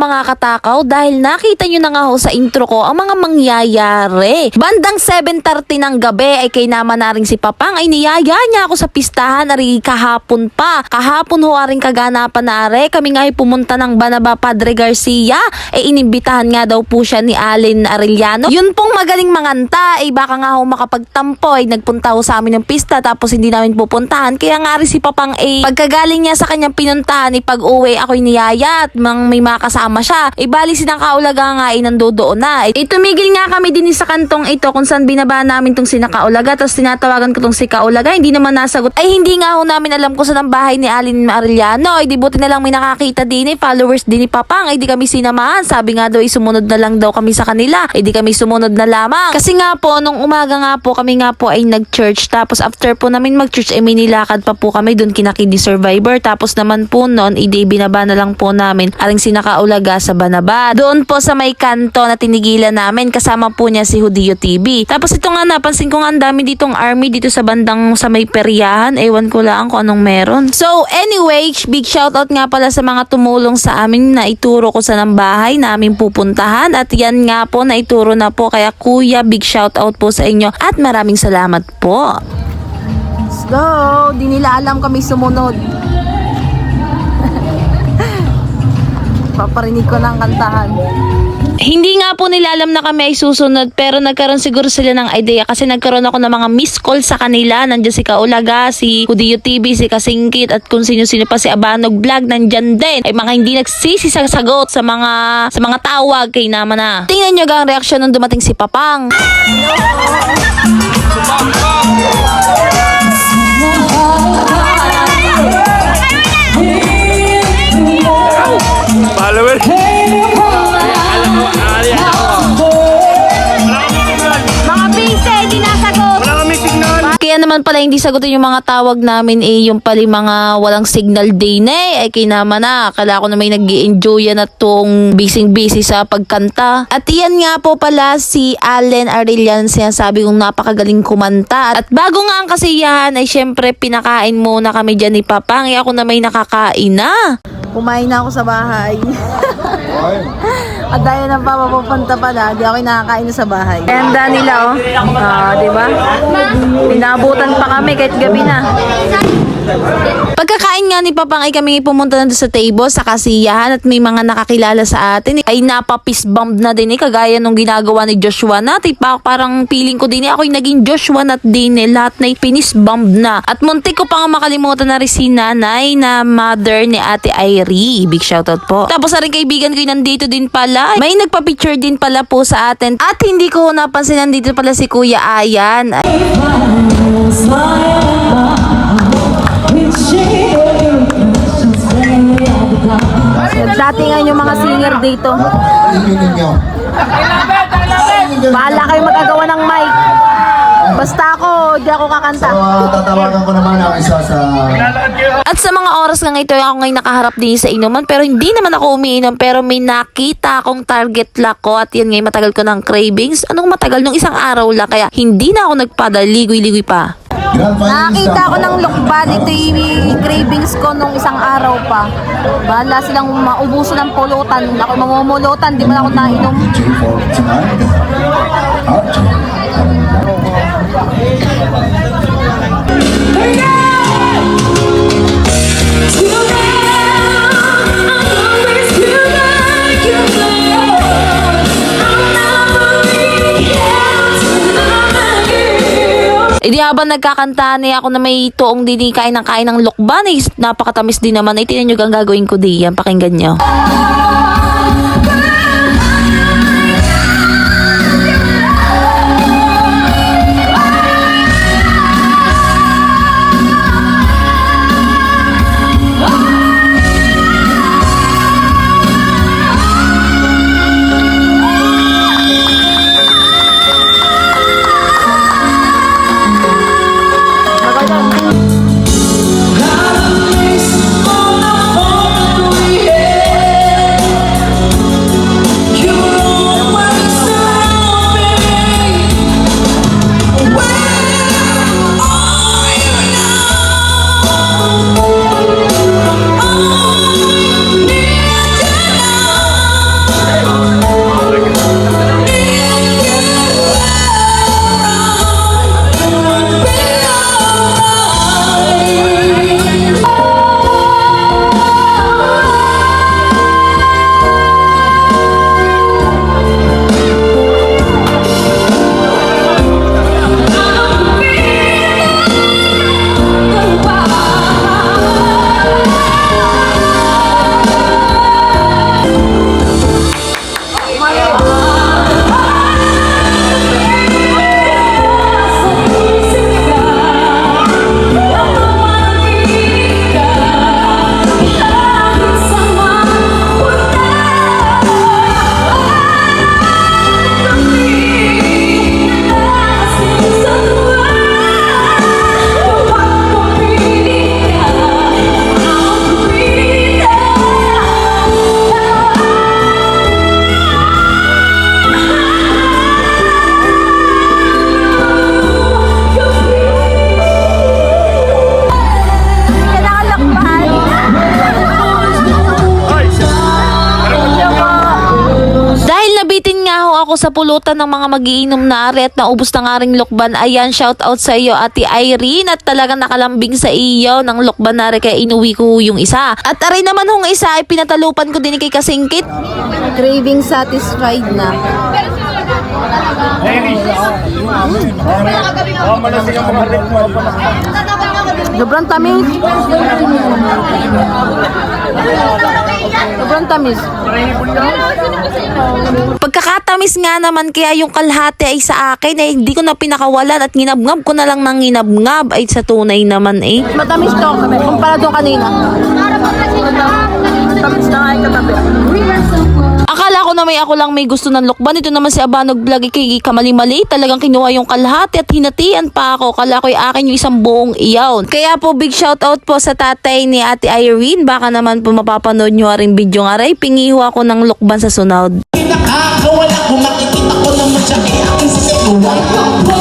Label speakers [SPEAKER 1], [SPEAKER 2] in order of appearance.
[SPEAKER 1] nakakatakaw dahil nakita nyo na nga ho sa intro ko ang mga mangyayari. Bandang 7.30 ng gabi ay kay naman na rin si Papang. Ay niyaya niya ako sa pistahan. Ari kahapon pa. Kahapon ho aring kaganapan na are kami nga ay pumunta ng Banaba Padre Garcia. Ay inimbitahan nga daw po siya ni Allen Arellano. Yun pong magaling manganta. Ay baka nga ho makapagtampo. Ay nagpunta ho sa amin ng pista tapos hindi namin pupuntahan. Kaya nga rin si Papang ay pagkagaling niya sa kanyang pinuntahan ay pag-uwi ako'y niyaya. At mang may makasama siya. Eh bali sinang kaulaga nga ay nandoon na. Eh tumigil nga kami din sa kantong ito kung saan binaba namin tong si Nakaulaga tapos tinatawagan ko tong si Kaulaga hindi naman nasagot. Ay hindi nga ho namin alam kung saan ang bahay ni Alin Arellano. Ay di buti na lang may nakakita din eh followers din ni Papang. Ay di kami sinamahan. Sabi nga daw ay sumunod na lang daw kami sa kanila. Ay di kami sumunod na lamang. Kasi nga po nung umaga nga po kami nga po ay nag-church tapos after po namin mag-church ay may nilakad pa po kami doon kina Kiddy Survivor tapos naman po noon ay di binaba na lang po namin aring sinakaulaga sa Banaba. Doon po sa may kanto na tinigilan namin kasama po niya si Hudio TV. Tapos ito nga napansin ko nga ang dami ditong army dito sa bandang sa may peryahan. Ewan ko lang kung anong meron. So anyway, big shoutout nga pala sa mga tumulong sa amin na ituro ko sa ng bahay namin pupuntahan. At yan nga po na ituro na po. Kaya kuya, big shoutout po sa inyo. At maraming salamat po. Let's go! Di nila alam kami sumunod. Paparinig ko ng kantahan. Hindi nga po nila alam na kami ay susunod pero nagkaroon siguro sila ng idea kasi nagkaroon ako ng mga miss call sa kanila. Nandiyan si Kaulaga, si Kudiyo TV, si Kasingkit at kung sino-sino pa si Abanog Vlog nandyan din. Ay mga hindi nagsisi sa sagot sa mga sa mga tawag kay naman na. Tingnan nyo ang reaksyon nung dumating si Papang.
[SPEAKER 2] Follower.
[SPEAKER 1] Naman pala hindi sagutin yung mga tawag namin eh yung yung mga walang signal day na eh. Ay kay naman na. Akala ko na may nag enjoy na tong busy-busy sa pagkanta. At iyan nga po pala si Allen Arellano sinasabi kong napakagaling kumanta. At bago nga ang kasiyahan ay syempre pinakain muna kami dyan ni Papang. Eh ako na may nakakain na. Kumain na ako sa bahay. At dahil nang papapunta pa na, di ako nakakain na sa bahay. Ganda nila, oh. Ah, di ba? Pinabutan pa kami kahit gabi na. Pagkakain nga ni Papang ay kami pumunta na sa table sa kasiyahan at may mga nakakilala sa atin. Ay napapis bomb na din eh kagaya nung ginagawa ni Joshua na pa parang feeling ko din eh ako'y naging Joshua na din eh. Lahat na pinis bomb na. At muntik ko pa nga makalimutan na rin si nanay na mother ni ate Irie big shoutout po. Tapos sa rin kaibigan ko nandito din pala. May nagpa-picture din pala po sa atin. At hindi ko napansin nandito pala si Kuya Ayan Datingan yung mga singer dito. Bahala kayo magagawa ng mic. Basta ako, di ako kakanta.
[SPEAKER 3] So, uh, tatawagan ko naman ang isa sa...
[SPEAKER 1] At sa mga oras nga ito, ako ngayon nakaharap din sa inuman. Pero hindi naman ako umiinom. Pero may nakita akong target lock ko. At yan ngayon matagal ko ng cravings. Anong matagal? Nung isang araw lang. Kaya hindi na ako nagpadaligoy-ligoy pa.
[SPEAKER 3] Ang-
[SPEAKER 1] ko ng lokban. Ito yung cravings ko nung isang araw pa. Bahala silang maubuso ng pulutan. Ako mamumulutan. Di man ako nainom. Eh di habang nagkakanta ni ako na may tuong din kain ng kain ng lokban eh, napakatamis din naman. Eh tinan nyo ang gagawin ko diyan, pakinggan nyo. Ako sa pulutan ng mga magiinom na ari at naubos na nga ring lukban. Ayan, shout out sa iyo Ate Irene at talagang nakalambing sa iyo ng lukban na kaya inuwi ko yung isa. At ari naman hong isa ay pinatalupan ko din kay Kasingkit. Craving satisfied na.
[SPEAKER 2] Oh, malasing
[SPEAKER 1] Sobrang tamis. Sobrang tamis. Pagkakatamis nga naman kaya yung kalahati ay sa akin ay hindi ko na pinakawalan at nginabngab ko na lang ng nginabngab ay sa tunay naman eh. Matamis to kumpara doon kanina. Tamis na ay katabi. Akala ko na may ako lang may gusto ng lukban. Ito naman si Abanog Vlog kay kamali-mali. Talagang kinuha yung kalahati at hinatian pa ako. Kala ko yung akin yung isang buong iyaw. Kaya po big shout out po sa tatay ni Ate Irene. Baka naman po mapapanood nyo rin video nga rin. Pingiho ako ng lukban sa sunod.
[SPEAKER 4] Nakakawala kung makikita ko naman siya kay aking